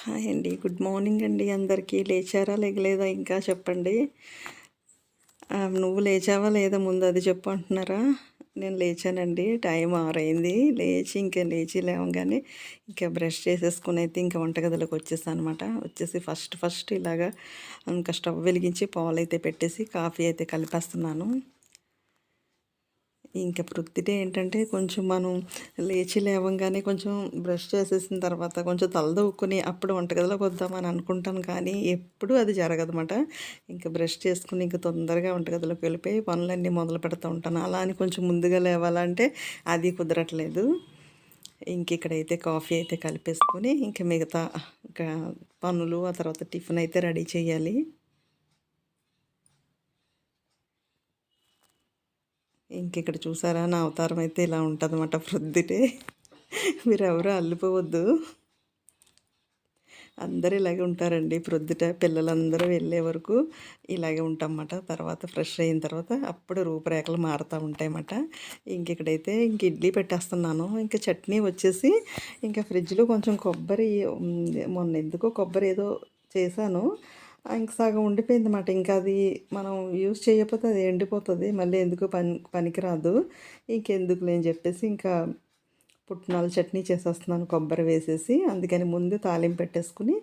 Hi అండి. Good morning అండి అందరికీ. లేచారా లేగలేదా ఇంకా చెప్పండి. నువ్వు లేచావా లేదా ముందు అది చెప్పు అంటున్నారా? నేను లేచానండి. టైం ఆరైంది. లేచి ఇంకా లేచి లేవగానే ఇంకా బ్రష్ చేసేసుకుని అయితే ఇంకా వంటగదిలోకి వచ్చేసాను అనమాట వచ్చేసి ఫస్ట్ ఫస్ట్ ఇలాగా ఇంకా స్టవ్ వెలిగించి పాలు అయితే పెట్టేసి కాఫీ అయితే కలిపేస్తున్నాను. ఇంకా ప్రొద్దుటే ఏంటంటే కొంచెం మనం లేచి లేవంగానే కొంచెం బ్రష్ చేసేసిన తర్వాత కొంచెం తలదూక్కుని అప్పుడు వంటగదిలోకి వద్దామని అనుకుంటాను కానీ ఎప్పుడూ అది జరగదన్నమాట. ఇంకా బ్రష్ చేసుకుని ఇంకా తొందరగా వంటగదిలోకి వెళ్ళిపోయి పనులన్నీ మొదలు పెడతా ఉంటాను. అలా అని కొంచెం ముందుగా లేవాలంటే అది కుదరట్లేదు. ఇంక ఇక్కడైతే కాఫీ అయితే కలిపేసుకొని ఇంకా మిగతా ఇంకా పనులు ఆ తర్వాత టిఫిన్ అయితే రెడీ చేయాలి. ఇంక ఇక్కడ చూసారా? నా అవతారం అయితే ఇలా ఉంటుంది అనమాట ప్రొద్దుటే. మీరు ఎవరు అల్లిపోవద్దు అందరూ ఇలాగే ఉంటారండి ప్రొద్దుట. పిల్లలందరూ వెళ్ళే వరకు ఇలాగే ఉంటామన్నమాట. తర్వాత ఫ్రెష్ అయిన తర్వాత అప్పుడు రూపురేఖలు మారుతూ ఉంటాయన్నమాట. ఇంక ఇక్కడైతే ఇంక ఇడ్లీ పెట్టేస్తున్నాను. ఇంకా చట్నీ వచ్చేసి ఇంకా ఫ్రిడ్జ్లో కొంచెం కొబ్బరి మొన్న ఎందుకో కొబ్బరి ఏదో చేశాను. ఇంక సగం ఉండిపోయింది అన్నమాట ఇంకా అది మనం యూజ్ చేయకపోతే అది ఎండిపోతుంది. మళ్ళీ ఎందుకు పని పనికిరాదు. ఇంకెందుకు లేని చెప్పేసి ఇంకా పుట్నాల చట్నీ చేసేస్తున్నాను కొబ్బరి వేసేసి. అందుకని ముందు తాలింపు పెట్టేసుకుని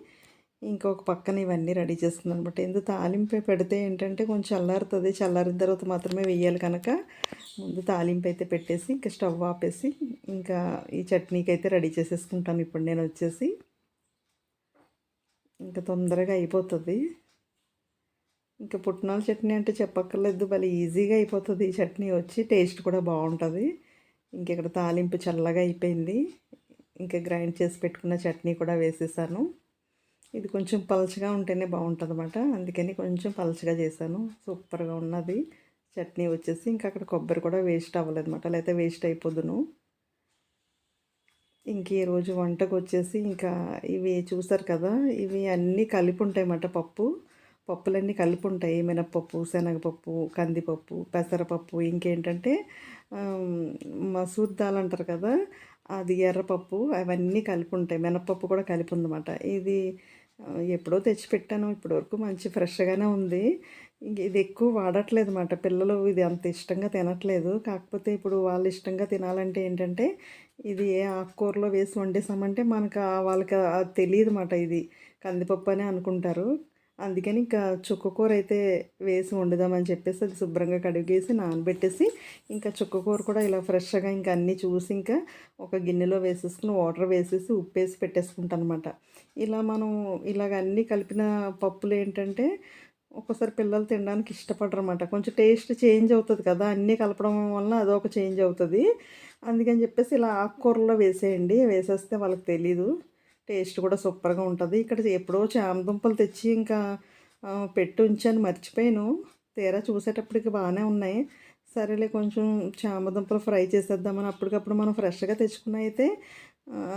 ఇంకొక పక్కన ఇవన్నీ రెడీ చేస్తున్నాను అనమాట ఎందుకు తాలింపు పెడితే ఏంటంటే కొంచెం చల్లారుతుంది. చల్లారిన తర్వాత మాత్రమే వేయాలి కనుక. ముందు తాలింపు అయితే పెట్టేసి ఇంకా స్టవ్ ఆపేసి ఇంకా ఈ చట్నీకి అయితే రెడీ చేసేసుకుంటాను. ఇప్పుడు నేను వచ్చేసి ఇంకా తొందరగా అయిపోతుంది. ఇంకా పుట్నాల చట్నీ అంటే చెప్పక్కర్లేదు భలే ఈజీగా అయిపోతుంది ఈ చట్నీ వచ్చి టేస్ట్ కూడా బాగుంటుంది. ఇంక ఇక్కడ తాలింపు చల్లగా అయిపోయింది. ఇంకా గ్రైండ్ చేసి పెట్టుకున్న చట్నీ కూడా వేసేసాను. ఇది కొంచెం పలచగా ఉంటేనే బాగుంటుంది అనమాట అందుకని కొంచెం పలచగా చేశాను. సూపర్గా ఉన్నది. చట్నీ వచ్చేసి ఇంకా అక్కడ కొబ్బరి కూడా వేస్ట్ అవ్వలేదు అనమాట లేకపోతే వేస్ట్ అయిపోదును. ఇంక ఈరోజు వంటకు వచ్చేసి ఇంకా ఇవి చూసారు కదా ఇవి అన్నీ కలిపి ఉంటాయి అన్నమాట పప్పు. పప్పులన్నీ కలిపి ఉంటాయి మినప్పప్పు శనగపప్పు కందిపప్పు పెసరపప్పు ఇంకేంటంటే మసూర్ దాల్ అంటారు కదా అది ఎర్రపప్పు అవన్నీ కలిపి ఉంటాయి మినప్పప్పు కూడా కలిపి ఉందన్నమాట ఇది ఎప్పుడో తెచ్చిపెట్టాను. ఇప్పటివరకు మంచి ఫ్రెష్గానే ఉంది. ఇది ఎక్కువ వాడట్లేదు అనమాట పిల్లలు ఇది అంత ఇష్టంగా తినట్లేదు. కాకపోతే ఇప్పుడు వాళ్ళు ఇష్టంగా తినాలంటే ఏంటంటే ఇది ఏ ఆకుకూరలో వేసి వండేసామంటే మనకు వాళ్ళకి అది తెలియదు అనమాట ఇది. కందిపప్పు అని అనుకుంటారు. అందుకని ఇంకా చుక్కకూర అయితే వేసి వండుదామని చెప్పేసి అది శుభ్రంగా కడిగేసి నానబెట్టేసి ఇంకా చుక్కకూర కూడా ఇలా ఫ్రెష్గా ఇంకా అన్నీ చూసి ఇంకా ఒక గిన్నెలో వేసేసుకుని వాటర్ వేసేసి ఉప్పు వేసి పెట్టేసుకుంటాను అనమాట ఇలా మనం ఇలాగ అన్నీ కలిపిన పప్పులు ఏంటంటే ఒక్కోసారి పిల్లలు తినడానికి ఇష్టపడరు అనమాట కొంచెం టేస్ట్ చేంజ్ అవుతుంది కదా అన్నీ కలపడం వల్ల అదొక చేంజ్ అవుతుంది. అందుకని చెప్పేసి ఇలా ఆకుకూరలో వేసేయండి. వేసేస్తే వాళ్ళకి తెలీదు. టేస్ట్ కూడా సూపర్గా ఉంటుంది. ఇక్కడ ఎప్పుడో చామదుంపలు తెచ్చి ఇంకా పెట్టి ఉంచాను మర్చిపోయాను. తీరా చూసేటప్పటికి బాగానే ఉన్నాయి. సరేలే కొంచెం చామదుంపలు ఫ్రై చేసేద్దామని అప్పటికప్పుడు మనం ఫ్రెష్గా తెచ్చుకున్న అయితే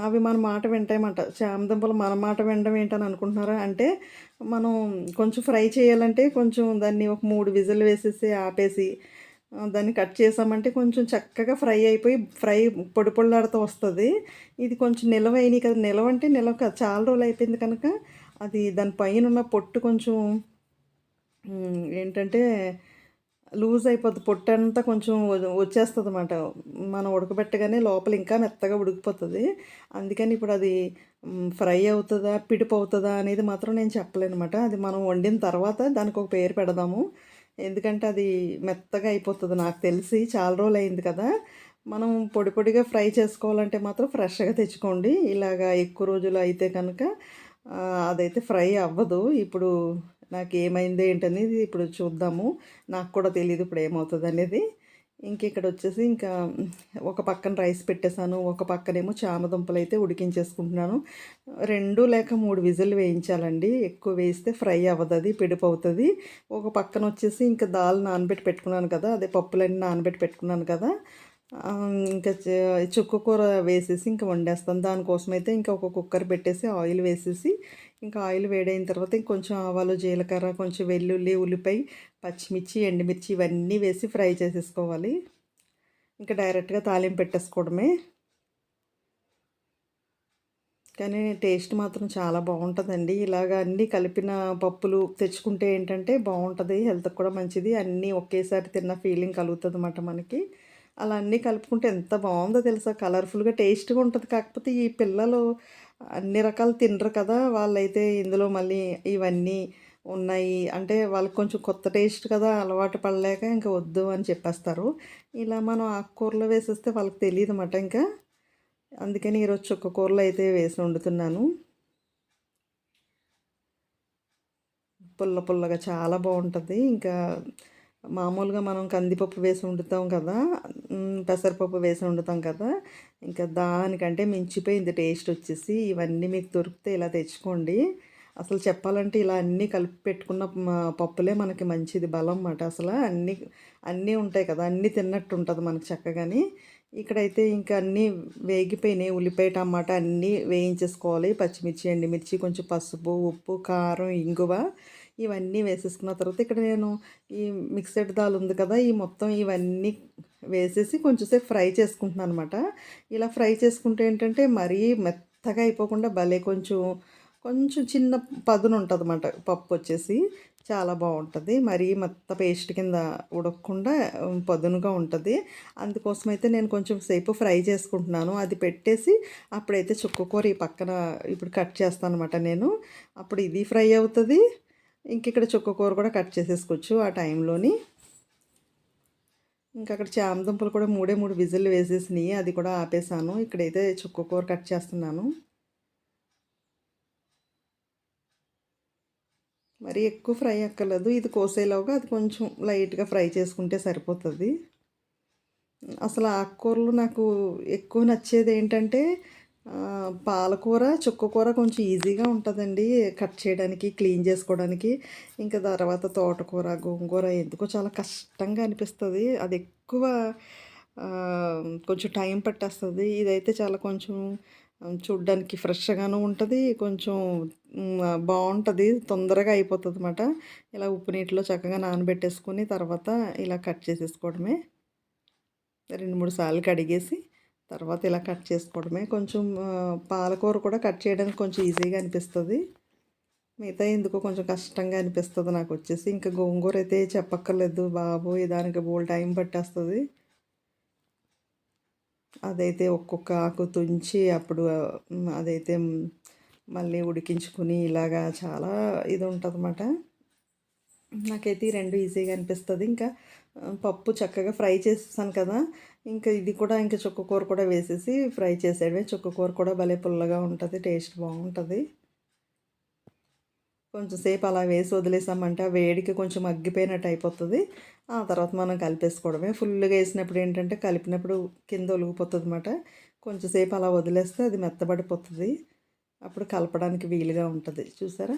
అవి మన మాట వింటాయన్నమాట చామదుంపలు మన మాట వినడం ఏంటని అనుకుంటున్నారా? అంటే మనం కొంచెం ఫ్రై చేయాలంటే కొంచెం దాన్ని ఒక మూడు విజిల్ వేసేసి ఆపేసి దాన్ని కట్ చేసామంటే కొంచెం చక్కగా ఫ్రై అయిపోయి ఫ్రై పొడి పొడిలాడుతూ వస్తుంది. ఇది కొంచెం నిలవ అయినాయి కదా. నిలవ అంటే నిలవ చాలా రోజులు అయిపోయింది కనుక అది దాని పైన ఉన్న పొట్టు కొంచెం ఏంటంటే లూజ్ అయిపోద్ది. పొట్టు అంతా కొంచెం వచ్చేస్తుంది అనమాట మనం ఉడకబెట్టగానే లోపల ఇంకా మెత్తగా ఉడికిపోతుంది. అందుకని ఇప్పుడు అది ఫ్రై అవుతుందా పిడిపు అవుతుందా అనేది మాత్రం నేను చెప్పలేను అనమాట అది మనం వండిన తర్వాత దానికి ఒక పేరు పెడదాము. ఎందుకంటే అది మెత్తగా అయిపోతుంది. నాకు తెలిసి చాలా రోజులు అయింది కదా. మనం పొడి పొడిగా ఫ్రై చేసుకోవాలంటే మాత్రం ఫ్రెష్గా తెచ్చుకోండి. ఇలాగా ఎక్కువ రోజులు అయితే కనుక అదైతే ఫ్రై అవ్వదు. ఇప్పుడు నాకు ఏమైంది ఏంటనేది ఇప్పుడు చూద్దాము. నాకు కూడా తెలియదు ఇప్పుడు ఏమవుతుంది అనేది ఇంక ఇక్కడ వచ్చేసి ఇంకా ఒక పక్కన రైస్ పెట్టేశాను ఒక పక్కనేమో చామదుంపలు అయితే ఉడికించేసుకుంటున్నాను. రెండు లేక మూడు విజిల్ వేయించాలండి. ఎక్కువ వేస్తే ఫ్రై అవ్వదు అది పిడుపు అవుతుంది ఒక పక్కన వచ్చేసి ఇంకా దాల్ నానబెట్టి పెట్టుకున్నాను కదా అదే పప్పులన్నీ నానబెట్టి పెట్టుకున్నాను కదా ఇంకా చుక్క కూర వేసేసి ఇంకా వండేస్తాను దానికోసం అయితే ఇంకా ఒక కుక్కర్ పెట్టేసి ఆయిల్ వేసేసి ఇంకా ఆయిల్ వేడైన తర్వాత ఇంకొంచెం ఆవాలు జీలకర్ర కొంచెం వెల్లుల్లి ఉల్లిపాయ పచ్చిమిర్చి ఎండుమిర్చి ఇవన్నీ వేసి ఫ్రై చేసేసుకోవాలి. ఇంకా డైరెక్ట్గా తాలింపు పెట్టేసుకోవడమే. కానీ టేస్ట్ మాత్రం చాలా బాగుంటుందండి. ఇలాగ అన్నీ కలిపిన పప్పులు తెచ్చుకుంటే ఏంటంటే బాగుంటుంది హెల్త్కి కూడా మంచిది. అన్నీ ఒకేసారి తిన్న ఫీలింగ్ కలుగుతుంది అన్నమాట మనకి. అలా అన్నీ కలుపుకుంటే ఎంత బాగుందో తెలుసా? కలర్ఫుల్గా టేస్ట్గా ఉంటుంది. కాకపోతే ఈ పిల్లలు అన్ని రకాలు తినరు కదా! వాళ్ళైతే ఇందులో మళ్ళీ ఇవన్నీ ఉన్నాయి. అంటే వాళ్ళకి కొంచెం కొత్త టేస్ట్ కదా! అలవాటు పడలేక ఇంకా వద్దు అని చెప్పేస్తారు. ఇలా మనం ఆకుకూరలో వేసేస్తే వాళ్ళకి తెలియదు అన్నమాట ఇంకా. అందుకని ఈరోజు చుక్క కూరలు అయితే వేసి వండుతున్నాను. పుల్ల పుల్లగా చాలా బాగుంటుంది ఇంకా మామూలుగా మనం కందిపప్పు వేసి వండుతాం కదా. పెసరపప్పు వేసి వండుతాం కదా. ఇంకా దానికంటే మించిపోయింది టేస్ట్ వచ్చేసి. ఇవన్నీ మీకు దొరికితే ఇలా తెచ్చుకోండి. అసలు చెప్పాలంటే ఇలా అన్నీ కలిపి పెట్టుకున్న పప్పులే మనకి మంచిది బలం అన్నమాట. అసలు అన్నీ అన్నీ ఉంటాయి కదా. అన్నీ తిన్నట్టు ఉంటుంది మనకి చక్కగాని. ఇక్కడైతే ఇంకా అన్నీ వేగిపోయినాయి. ఉల్లిపాయ టమాటా అన్నీ వేయించేసుకోవాలి. పచ్చిమిర్చి ఎండిమిర్చి కొంచెం పసుపు ఉప్పు కారం ఇంగువ. ఇవన్నీ వేసేసుకున్న తర్వాత ఇక్కడ నేను ఈ మిక్సెడ్ దాల్ ఉంది కదా ఈ మొత్తం ఇవన్నీ వేసేసి కొంచెంసేపు ఫ్రై చేసుకుంటున్నాను అనమాట ఇలా ఫ్రై చేసుకుంటే ఏంటంటే మరీ మెత్తగా అయిపోకుండా భలే కొంచెం కొంచెం చిన్న పదును ఉంటుంది అన్నమాట. పప్పు వచ్చేసి చాలా బాగుంటుంది. మరీ మెత్త పేస్ట్ కింద ఉడకకుండా పదునుగా ఉంటుంది. అందుకోసం అయితే నేను కొంచెం సేపు ఫ్రై చేసుకుంటున్నాను. అది పెట్టేసి అప్పుడైతే చుక్కకూర ఈ పక్కన ఇప్పుడు కట్ చేస్తాను అనమాట నేను. అప్పుడు ఇది ఫ్రై అవుతుంది. ఇంక ఇక్కడ చుక్కకూర కూడా కట్ చేసేసుకోవచ్చు ఆ టైంలోని. ఇంకా అక్కడ చామదుంపలు కూడా మూడే మూడు విజిల్ వేసేసినాయి అది కూడా ఆపేసాను. ఇక్కడైతే చుక్కకూర కట్ చేస్తున్నాను. మరి ఎక్కువ ఫ్రై అక్కర్లేదు. ఇది కోసేలోగా అది కొంచెం లైట్గా ఫ్రై చేసుకుంటే సరిపోతుంది. అసలు ఆకుకూరలు నాకు ఎక్కువ నచ్చేది ఏంటంటే పాలకూర చుక్కకూర కొంచెం ఈజీగా ఉంటుందండి కట్ చేయడానికి క్లీన్ చేసుకోవడానికి. ఇంకా తర్వాత తోటకూర గోంగూర ఎందుకో చాలా కష్టంగా అనిపిస్తుంది. అది ఎక్కువ కొంచెం టైం పట్టేస్తుంది. ఇదైతే చాలా కొంచెం చూడ్డానికి ఫ్రెష్గాను ఉంటుంది. కొంచెం బాగుంటుంది తొందరగా అయిపోతుంది అనమాట ఇలా ఉప్పు నీటిలో చక్కగా నానబెట్టేసుకొని తర్వాత ఇలా కట్ చేసేసుకోవడమే. రెండు మూడు సార్లు కడిగేసి తర్వాత ఇలా కట్ చేసుకోవడమే. కొంచెం పాలకూర కూడా కట్ చేయడానికి కొంచెం ఈజీగా అనిపిస్తుంది. మిగతా ఎందుకో కొంచెం కష్టంగా అనిపిస్తుంది నాకు వచ్చేసి. ఇంకా గోంగూర అయితే చెప్పక్కర్లేదు బాబు దానికి బోల్ టైం పట్టేస్తుంది. అదైతే ఒక్కొక్క ఆకు తుంచి అప్పుడు అదైతే మళ్ళీ ఉడికించుకుని ఇలాగా చాలా ఇది ఉంటుంది అన్నమాట నాకైతే ఈ రెండు ఈజీగా అనిపిస్తుంది. ఇంకా పప్పు చక్కగా ఫ్రై చేసేసాను కదా. ఇంకా ఇది కూడా ఇంకా చుక్క కూర కూడా వేసేసి ఫ్రై చేసేయడమే. చుక్కకూర కూడా భలే పుల్లగా ఉంటుంది టేస్ట్ బాగుంటుంది. కొంచెం సేపు అలా వేసి వదిలేసామంటే ఆ వేడికి కొంచెం అగ్గిపోయినట్టు అయిపోతుంది. ఆ తర్వాత మనం కలిపేసుకోవడమే. ఫుల్గా వేసినప్పుడు ఏంటంటే కలిపినప్పుడు కింద ఒలిగిపోతుంది అనమాట కొంచెంసేపు అలా వదిలేస్తే అది మెత్తబడిపోతుంది. అప్పుడు కలపడానికి వీలుగా ఉంటుంది. చూసారా?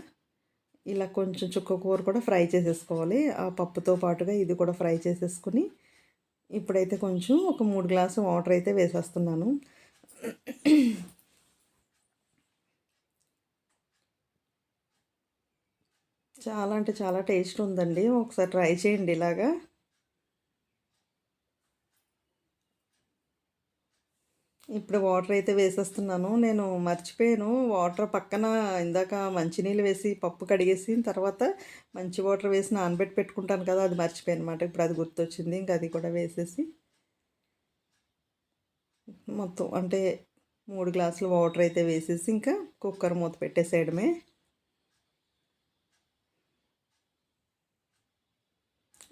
ఇలా కొంచెం చుక్క కూర కూడా ఫ్రై చేసేసుకోవాలి. ఆ పప్పుతో పాటుగా ఇది కూడా ఫ్రై చేసేసుకుని ఇప్పుడైతే కొంచెం ఒక మూడు గ్లాసు వాటర్ అయితే వేసేస్తున్నాను. చాలా అంటే చాలా టేస్ట్ ఉందండి. ఒకసారి ట్రై చేయండి ఇలాగా. ఇప్పుడు వాటర్ అయితే వేసేస్తున్నాను. నేను మర్చిపోయాను. వాటర్ పక్కన ఇందాక మంచినీళ్ళు వేసి పప్పు కడిగేసి తర్వాత మంచి వాటర్ వేసి నానబెట్టి పెట్టుకుంటాను కదా అది మర్చిపోయాను అనమాట ఇప్పుడు అది గుర్తొచ్చింది. ఇంకా అది కూడా వేసేసి మొత్తం అంటే మూడు గ్లాసులు వాటర్ అయితే వేసేసి ఇంకా కుక్కర్ మూత పెట్టేసేయడమే.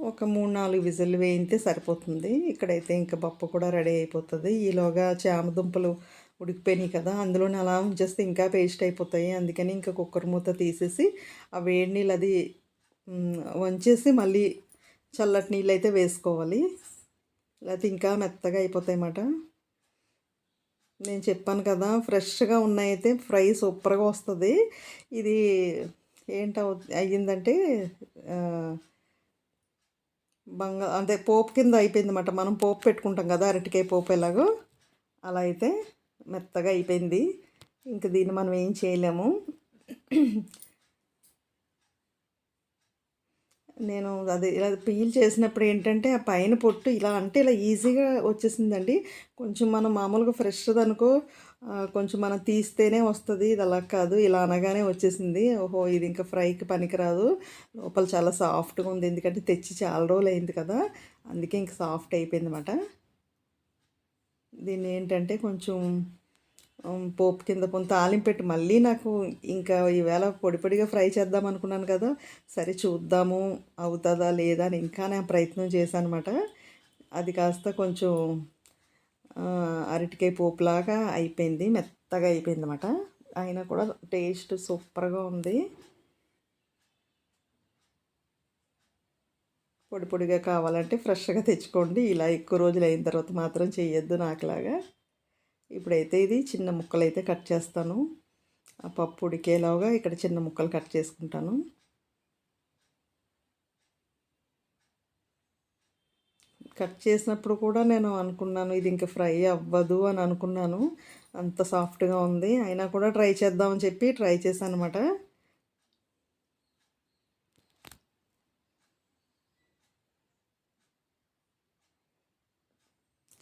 ఒక మూడు నాలుగు విజిల్ వేయితే సరిపోతుంది. ఇక్కడైతే ఇంకా పప్పు కూడా రెడీ అయిపోతుంది. ఈలోగా చామదుంపలు ఉడికిపోయినాయి కదా అందులోనే అలా ఉంచేస్తే ఇంకా పేస్ట్ అయిపోతాయి. అందుకని ఇంకా కుక్కర్ మూత తీసేసి ఆ వేడి నీళ్ళు అది వంచేసి మళ్ళీ చల్లటి నీళ్ళు అయితే వేసుకోవాలి. లేకపోతే ఇంకా మెత్తగా అయిపోతాయి అన్నమాట. నేను చెప్పాను కదా ఫ్రెష్గా ఉన్నాయితే ఫ్రై సూపర్గా వస్తుంది. ఇది ఏంట అయ్యిందంటే బంగా అంటే పోపు కింద అయిపోయింది అనమాట మనం పోపు పెట్టుకుంటాం కదా అరటికాయ పోపు ఎలాగో. అలా అయితే మెత్తగా అయిపోయింది. ఇంక దీన్ని మనం ఏం చేయలేము. నేను అది ఇలా పీల్ చేసినప్పుడు ఏంటంటే ఆ పైన పొట్టు ఇలా అంటే ఇలా ఈజీగా వచ్చేసిందండి. కొంచెం మనం మామూలుగా ఫ్రెష్ అనుకో కొంచెం మనం తీస్తేనే వస్తుంది ఇది అలా కాదు ఇలా అనగానే వచ్చేసింది. ఓహో ఇది ఇంకా ఫ్రైకి పనికిరాదు. లోపల చాలా సాఫ్ట్గా ఉంది ఎందుకంటే తెచ్చి చాలా రోజులు అయింది కదా. అందుకే ఇంకా సాఫ్ట్ అయిపోయింది అనమాట దీన్ని ఏంటంటే కొంచెం పోపు కింద కొంత తాలింపెట్టి మళ్ళీ నాకు ఇంకా ఈవేళ పొడి పొడిగా ఫ్రై చేద్దాం అనుకున్నాను కదా. సరే చూద్దాము అవుతుందా లేదా అని ఇంకా నేను ప్రయత్నం చేశాను అనమాట అది కాస్త కొంచెం అరటికాయ పోపులాగా అయిపోయింది మెత్తగా అయిపోయింది అనమాట అయినా కూడా టేస్ట్ సూపర్గా ఉంది. పొడి పొడిగా కావాలంటే ఫ్రెష్గా తెచ్చుకోండి. ఇలా ఎక్కువ రోజులు అయిన తర్వాత మాత్రం చేయొద్దు నాకులాగా. ఇప్పుడైతే ఇది చిన్న ముక్కలు అయితే కట్ చేస్తాను. ఆ పప్పు ఉడికేలాగా ఇక్కడ చిన్న ముక్కలు కట్ చేసుకుంటాను. కట్ చేసినప్పుడు కూడా నేను అనుకున్నాను ఇది ఇంకా ఫ్రై అవ్వదు అని అనుకున్నాను. అంత సాఫ్ట్గా ఉంది. అయినా కూడా ట్రై చేద్దామని చెప్పి ట్రై చేశాను అనమాట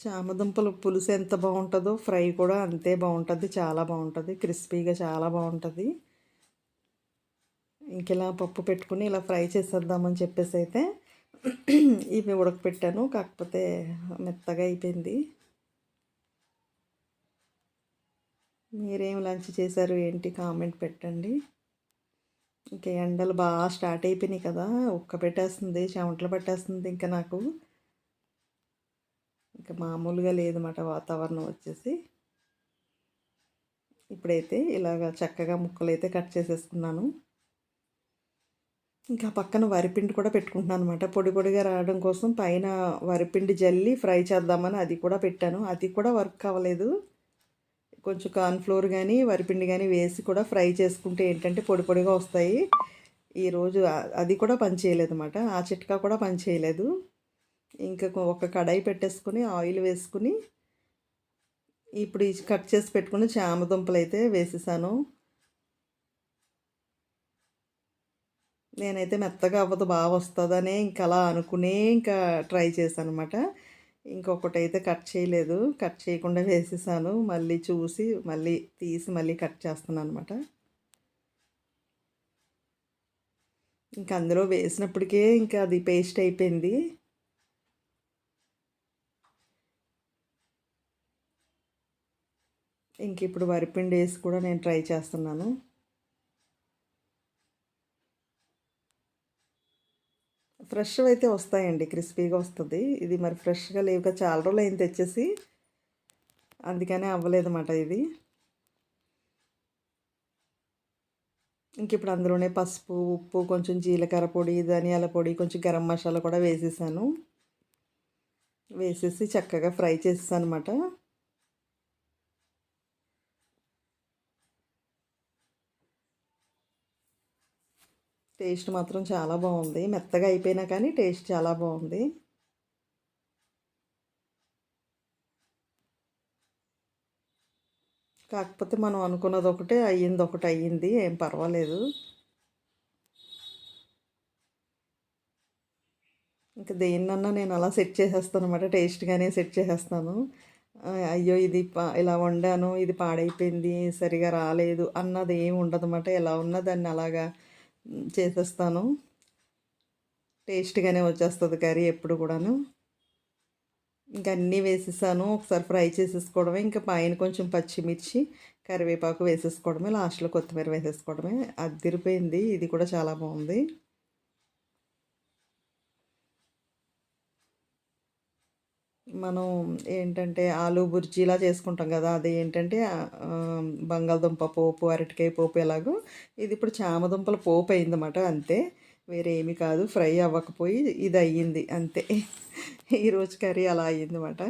చామదుంపలు పులుసు ఎంత బాగుంటుందో ఫ్రై కూడా అంతే బాగుంటుంది చాలా బాగుంటుంది క్రిస్పీగా చాలా బాగుంటుంది. ఇంకెలా పప్పు పెట్టుకుని ఇలా ఫ్రై చేసేద్దామని చెప్పేసి అయితే ఇవి ఉడకపెట్టాను కాకపోతే మెత్తగా అయిపోయింది. మీరేం లంచ్ చేశారు ఏంటి కామెంట్ పెట్టండి. ఇంకా ఎండలు బాగా స్టార్ట్ అయిపోయినాయి కదా ఉక్క పెట్టేస్తుంది చెమటలు పట్టేస్తుంది ఇంకా నాకు. ఇంకా మామూలుగా లేదన్నమాట వాతావరణం వచ్చేసి. ఇప్పుడైతే ఇలాగ చక్కగా ముక్కలు అయితే కట్ చేసేసుకున్నాను. ఇంకా పక్కన వరిపిండి కూడా పెట్టుకుంటున్నాను అనమాట పొడి పొడిగా రావడం కోసం పైన వరిపిండి జల్లి ఫ్రై చేద్దామని అది కూడా పెట్టాను. అది కూడా వర్క్ అవ్వలేదు కొంచెం కార్న్ఫ్లోర్ కానీ వరిపిండి కానీ వేసి కూడా ఫ్రై చేసుకుంటే ఏంటంటే పొడి పొడిగా వస్తాయి. ఈరోజు అది కూడా పని చేయలేదు అనమాట ఆ చిట్కా కూడా పనిచేయలేదు ఇంకా ఒక కడాయి పెట్టేసుకుని ఆయిల్ వేసుకుని ఇప్పుడు ఈ కట్ చేసి పెట్టుకుని చామదుంపలు అయితే వేసేసాను. నేనైతే మెత్తగా అవ్వదు బాగా వస్తుందనే ఇంకా అలా అనుకునే ఇంకా ట్రై చేశాను అనమాట ఇంకొకటి అయితే కట్ చేయలేదు. కట్ చేయకుండా వేసేసాను. మళ్ళీ చూసి మళ్ళీ తీసి మళ్ళీ కట్ చేస్తున్నాను అనమాట ఇంకా అందులో వేసినప్పటికే ఇంకా అది పేస్ట్ అయిపోయింది. ఇంక ఇప్పుడు వరిపిండి వేసి కూడా నేను ట్రై చేస్తున్నాను. ఫ్రెష్ అయితే వస్తాయండి క్రిస్పీగా వస్తుంది. ఇది మరి ఫ్రెష్గా లేవుగా చాలా రోజులు అయింది తెచ్చేసి. అందుకనే అవ్వలేదన్నమాట ఇది. ఇంక ఇప్పుడు అందులోనే పసుపు ఉప్పు కొంచెం జీలకర్ర పొడి ధనియాల పొడి కొంచెం గరం మసాలా కూడా వేసేసాను. వేసేసి చక్కగా ఫ్రై చేసేసాను అనమాట టేస్ట్ మాత్రం చాలా బాగుంది. మెత్తగా అయిపోయినా కానీ టేస్ట్ చాలా బాగుంది. కాకపోతే మనం అనుకున్నది ఒకటే అయ్యింది ఒకటి అయ్యింది ఏం పర్వాలేదు. ఇంకా దేన్నన్నా నేను అలా సెట్ చేసేస్తాను అనమాట టేస్ట్గానే సెట్ చేసేస్తాను. అయ్యో ఇది ఇలా వండాను ఇది పాడైపోయింది సరిగా రాలేదు అన్నది ఏమి ఉండదు అనమాట ఎలా ఉన్నా దాన్ని అలాగా చేసేస్తాను. టేస్ట్గానే వచ్చేస్తుంది కర్రీ ఎప్పుడు కూడాను. ఇంకా అన్నీ వేసేసాను. ఒకసారి ఫ్రై చేసేసుకోవడమే. ఇంకా పైన కొంచెం పచ్చిమిర్చి కరివేపాకు వేసేసుకోవడమే. లాస్ట్లో కొత్తిమీర వేసేసుకోవడమే. అదిరిపోయింది. ఇది కూడా చాలా బాగుంది. మనం ఏంటంటే ఆలు బుర్జీలా చేసుకుంటాం కదా అది ఏంటంటే బంగాళదుంప పోపు అరటికాయ పోపు ఎలాగో ఇది ఇప్పుడు చామదుంపల పోపు అయిందన్నమాట అంతే. వేరే ఏమి కాదు ఫ్రై అవ్వకపోయి ఇది అయ్యింది అంతే. ఈరోజు కర్రీ అలా అయ్యిందన్నమాట.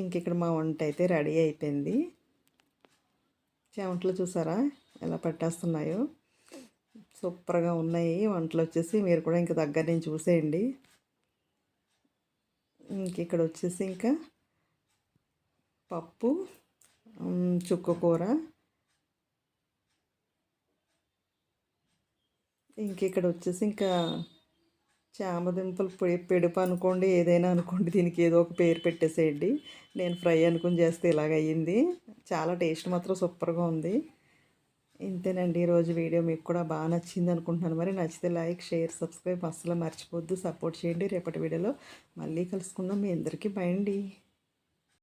ఇంక ఇక్కడ మా వంట అయితే రెడీ అయిపోయింది. చెమటలు చూసారా ఎలా పట్టేస్తున్నాయో. సూపర్గా ఉన్నాయి వంటలు వచ్చేసి మీరు కూడా ఇంక దగ్గర నుంచి చూసేయండి. ఇంక ఇక్కడ వచ్చేసి ఇంకా పప్పు చుక్క కూర. ఇంక ఇక్కడ వచ్చేసి ఇంకా చామదుంపలు పొడి పెడుపు అనుకోండి ఏదైనా అనుకోండి దీనికి ఏదో ఒక పేరు పెట్టేసేయండి. నేను ఫ్రై అనుకుని చేస్తే ఇలాగ అయ్యింది చాలా టేస్ట్ మాత్రం సూపర్గా ఉంది. ఇంతేనండి. ఈరోజు వీడియో మీకు కూడా బాగా నచ్చింది అనుకుంటున్నాను. మరి నచ్చితే లైక్ షేర్ సబ్స్క్రైబ్ అస్సలు మర్చిపోద్దు సపోర్ట్ చేయండి. రేపటి వీడియోలో మళ్ళీ కలుసుకుందాం. మీ అందరికీ బై అండి.